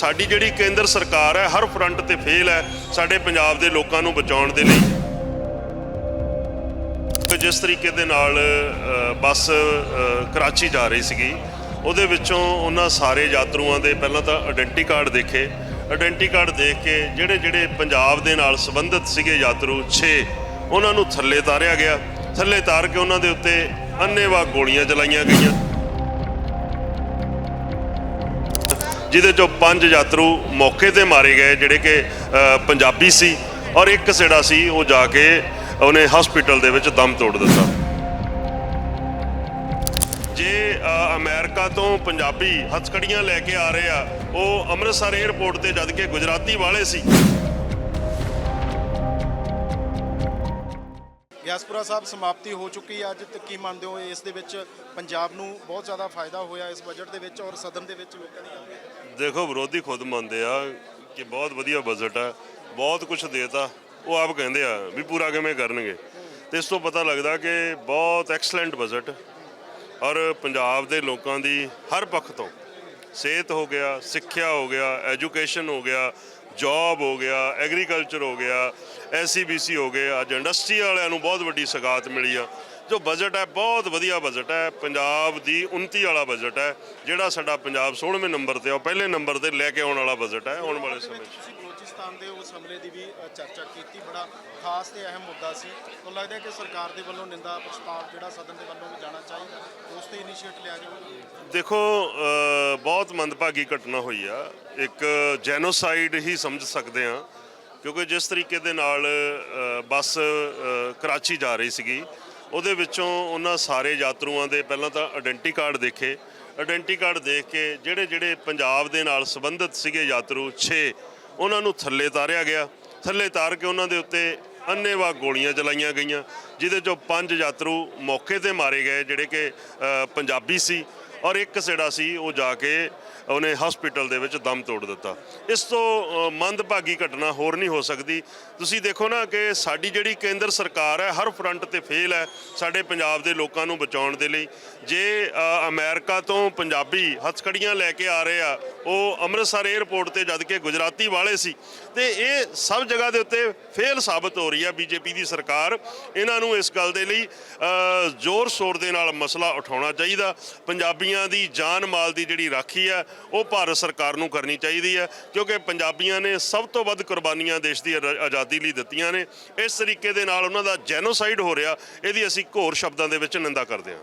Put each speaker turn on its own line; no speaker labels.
ਸਾਡੀ ਜਿਹੜੀ ਕੇਂਦਰ ਸਰਕਾਰ ਹੈ, ਹਰ ਫਰੰਟ ਤੇ ਫੇਲ ਹੈ ਸਾਡੇ ਪੰਜਾਬ ਦੇ ਲੋਕਾਂ ਨੂੰ ਬਚਾਉਣ ਦੇ ਲਈ। ਤੇ ਜਿਸ ਤਰੀਕੇ ਦੇ ਨਾਲ ਬੱਸ ਕਰਾਚੀ ਜਾ ਰਹੀ ਸੀਗੀ, ਉਹਦੇ ਵਿੱਚੋਂ ਉਹਨਾਂ ਸਾਰੇ ਯਾਤਰੂਆਂ ਦੇ ਪਹਿਲਾਂ ਤਾਂ ਆਇਡੈਂਟੀ ਕਾਰਡ ਦੇਖੇ। ਆਇਡੈਂਟੀ ਕਾਰਡ ਦੇਖ ਕੇ ਜਿਹੜੇ ਜਿਹੜੇ ਪੰਜਾਬ ਦੇ ਨਾਲ ਸੰਬੰਧਿਤ ਸੀਗੇ ਯਾਤਰੂ 6 ਉਹਨਾਂ ਨੂੰ ਥੱਲੇ ਤਾਰਿਆ ਗਿਆ। ਥੱਲੇ ਤਾਰ ਕੇ ਉਹਨਾਂ ਦੇ ਉੱਤੇ ਅੰਨੇਵਾਹ ਗੋਲੀਆਂ ਚਲਾਈਆਂ ਗਈਆਂ। ਜਿਹਦੇ ਚੋਂ ਪੰਜ ਯਾਤਰੂ ਮੌਕੇ ਤੇ ਮਾਰੇ ਗਏ ਜਿਹੜੇ ਕਿ ਪੰਜਾਬੀ ਸੀ ਔਰ ਇੱਕ ਜਿਹੜਾ ਸੀ ਉਹ ਜਾ ਕੇ ਉਹਨੇ ਹਸਪੀਟਲ ਦੇ ਵਿੱਚ ਦਮ ਤੋੜ ਦਿੱਤਾ। ਜੇ ਅ, ਅਮਰੀਕਾ ਤੋਂ ਪੰਜਾਬੀ ਹੱਥਕੜੀਆਂ ਲੈ ਕੇ ਆ ਰਹੇ ਆ ਉਹ ਅੰਮ੍ਰਿਤਸਰ 에ਅਰਪੋਰਟ ਤੇ ਜਦ ਕਿ ਗੁਜਰਾਤੀ ਵਾਲੇ ਸੀ
ਗਿਆਸਪੁਰਾ ਸਾਹਿਬ ਸਮਾਪਤੀ ਹੋ ਚੁੱਕੀ ਅੱਜ ਕੀ ਮੰਨਦੇ ਹੋ ਇਸ ਦੇ ਵਿੱਚ ਪੰਜਾਬ ਨੂੰ ਬਹੁਤ ਜ਼ਿਆਦਾ ਫਾਇਦਾ ਹੋਇਆ ਇਸ ਬਜਟ ਦੇ ਵਿੱਚ ਔਰ ਸਦਨ ਦੇ ਵਿੱਚ ਲੋਕਾਂ ਦੀ
ਦੇਖੋ, ਵਿਰੋਧੀ ਖੁਦ ਮੰਨਦੇ ਆ ਕਿ ਬਹੁਤ ਵਧੀਆ ਬਜਟ ਆ, ਬਹੁਤ ਕੁਝ ਦੇਤਾ। ਉਹ ਆਪ ਕਹਿੰਦੇ ਆ ਵੀ ਪੂਰਾ ਕਿਵੇਂ ਕਰਨਗੇ। ਤੇ ਇਸ ਤੋਂ ਪਤਾ ਲੱਗਦਾ ਕਿ ਬਹੁਤ ਐਕਸਲੈਂਟ ਬਜਟ ਔਰ ਪੰਜਾਬ ਦੇ ਲੋਕਾਂ ਦੀ ਹਰ ਪੱਖ ਤੋਂ ਸਿਹਤ ਹੋ ਗਿਆ, ਸਿੱਖਿਆ ਹੋ ਗਿਆ ਐਜੂਕੇਸ਼ਨ ਹੋ ਗਿਆ ਜੌਬ ਹੋ ਗਿਆ ਐਗਰੀਕਲਚਰ ਹੋ ਗਿਆ ਐਸਸੀਬੀਸੀ ਹੋ ਗਏ, ਅੱਜ ਇੰਡਸਟਰੀ ਵਾਲਿਆਂ ਨੂੰ ਬਹੁਤ ਵੱਡੀ ਸਗਾਤ ਮਿਲੀ ਆ। ਜੋ ਬਜਟ ਹੈ, ਬਹੁਤ ਵਧੀਆ ਬਜਟ ਹੈ, ਪੰਜਾਬ ਦੀ ਉન્નਤੀ ਵਾਲਾ ਬਜਟ ਹੈ, ਜਿਹੜਾ ਸਾਡਾ ਪੰਜਾਬ 16ਵੇਂ ਨੰਬਰ ਤੇ ਆ ਪਹਿਲੇ ਨੰਬਰ ਤੇ ਲੈ ਕੇ ਆਉਣ ਵਾਲਾ ਬਜਟ ਹੈ, ਆਉਣ ਵਾਲੇ ਸਮੇਂ 'ਚ।
ਤੁਸੀਂ ਦੇ ਉਸ ਹਮਲੇ ਦੀ ਵੀ ਚਰਚਾ ਕੀਤੀ। ਬੜਾ ਖਾਸ ਤੇ ਅਹਿਮ ਮੁੱਦਾ ਸੀ। ਤੁਹਾਨੂੰ ਲੱਗਦਾ ਹੈ ਕਿ ਸਰਕਾਰ ਦੇ ਵੱਲੋਂ ਨਿੰਦਾ ਪ੍ਰਸਤਾਵ ਜਿਹੜਾ ਸਦਨ ਦੇ ਵੱਲੋਂ ਵੀ ਜਾਣਾ ਚਾਹੀਦਾ ਉਸ ਤੇ ਇਨੀਸ਼ੀਏਟ ਲਿਆ ਜਾਊਗਾ।
ਦੇਖੋ ਬਹੁਤ ਮੰਦਭਾਗੀ ਘਟਨਾ ਹੋਈ ਆ। ਇੱਕ ਜੈਨੋਸਾਈਡ ਹੀ ਸਮਝ ਸਕਦੇ ਆ ਕਿਉਂਕਿ ਜਿਸ ਤਰੀਕੇ ਦੇ ਨਾਲ ਬੱਸ ਕਰਾਚੀ ਜਾ ਰਹੀ ਸੀਗੀ, ਉਹਦੇ ਵਿੱਚੋਂ ਉਹਨਾਂ ਸਾਰੇ ਯਾਤਰੂਆਂ ਦੇ ਪਹਿਲਾਂ ਤਾਂ ਆਇਡੈਂਟੀ ਕਾਰਡ ਦੇਖੇ। ਆਇਡੈਂਟੀ ਕਾਰਡ ਦੇਖ ਕੇ ਜਿਹੜੇ ਜਿਹੜੇ ਪੰਜਾਬ ਦੇ ਨਾਲ ਸੰਬੰਧਿਤ ਸੀਗੇ ਯਾਤਰੂ 6 ਉਹਨਾਂ ਨੂੰ ਥੱਲੇ ਤਾਰਿਆ ਗਿਆ। ਥੱਲੇ ਤਾਰ ਕੇ ਉਹਨਾਂ ਦੇ ਉੱਤੇ ਅੰਨੇਵਾਹ ਗੋਲੀਆਂ ਚਲਾਈਆਂ ਗਈਆਂ, ਜਿਹਦੇ ਚੋਂ ਪੰਜ ਯਾਤਰੂ ਮੌਕੇ ਤੇ ਮਾਰੇ ਗਏ, ਜਿਹੜੇ ਕਿ ਪੰਜਾਬੀ ਸੀ। ਔਰ ਇੱਕ ਜਿਹੜਾ ਸੀ ਉਹ ਜਾ ਕੇ ਉਹਨੇ ਹਸਪੀਟਲ ਦੇ ਵਿੱਚ ਦਮ ਤੋੜ ਦਿੱਤਾ। ਇਸ ਤੋਂ ਮੰਦਭਾਗੀ ਘਟਨਾ ਹੋਰ ਨਹੀਂ ਹੋ ਸਕਦੀ। ਤੁਸੀਂ ਦੇਖੋ ਨਾ ਕਿ ਸਾਡੀ ਜਿਹੜੀ ਕੇਂਦਰ ਸਰਕਾਰ ਹੈ ਹਰ ਫਰੰਟ ਤੇ ਫੇਲ ਹੈ ਸਾਡੇ ਪੰਜਾਬ ਦੇ ਲੋਕਾਂ ਨੂੰ ਬਚਾਉਣ ਦੇ ਲਈ। ਜੇ ਅ, ਅਮਰੀਕਾ ਤੋਂ ਪੰਜਾਬੀ ਹਥਕੜੀਆਂ ਲੈ ਕੇ ਆ ਰਹੇ ਆ ਉਹ ਅੰਮ੍ਰਿਤਸਰ 에ਅਰਪੋਰਟ ਤੇ ਜਦ ਕਿ ਗੁਜਰਾਤੀ ਵਾਲੇ ਸੀ। ਤੇ ਇਹ ਸਭ ਜਗ੍ਹਾ ਦੇ ਉੱਤੇ ਫੇਲ ਸਾਬਤ ਹੋ ਰਹੀ ਹੈ ਬੀਜੇਪੀ ਦੀ ਸਰਕਾਰ। ਇਹਨਾਂ ਨੂੰ ਇਸ ਗੱਲ ਦੇ ਲਈ ਜ਼ੋਰ ਸ਼ੋਰ ਦੇ ਨਾਲ ਮਸਲਾ ਉਠਾਉਣਾ ਚਾਹੀਦਾ। ਪੰਜਾਬੀ ਪੰਜਾਬੀਆਂ ਦੀ ਜਾਨ ਮਾਲ ਦੀ ਜਿਹੜੀ ਰਾਖੀ ਹੈ, ਉਹ ਭਾਰਤ ਸਰਕਾਰ ਨੂੰ ਕਰਨੀ ਚਾਹੀਦੀ ਹੈ, ਕਿਉਂਕਿ ਪੰਜਾਬੀਆਂ ਨੇ ਸਭ ਤੋਂ ਵੱਧ ਕੁਰਬਾਨੀਆਂ ਦੇਸ਼ ਦੀ ਆਜ਼ਾ- ਆਜ਼ਾਦੀ ਲਈ ਦਿੱਤੀਆਂ ਨੇ। ਇਸ ਤਰੀਕੇ ਦੇ ਨਾਲ ਉਹਨਾਂ ਦਾ ਜੈਨੋਸਾਈਡ ਹੋ ਰਿਹਾ, ਇਹਦੀ ਅਸੀਂ ਘੋਰ ਸ਼ਬਦਾਂ ਦੇ ਵਿੱਚ ਨਿੰਦਾ ਕਰਦੇ ਹਾਂ।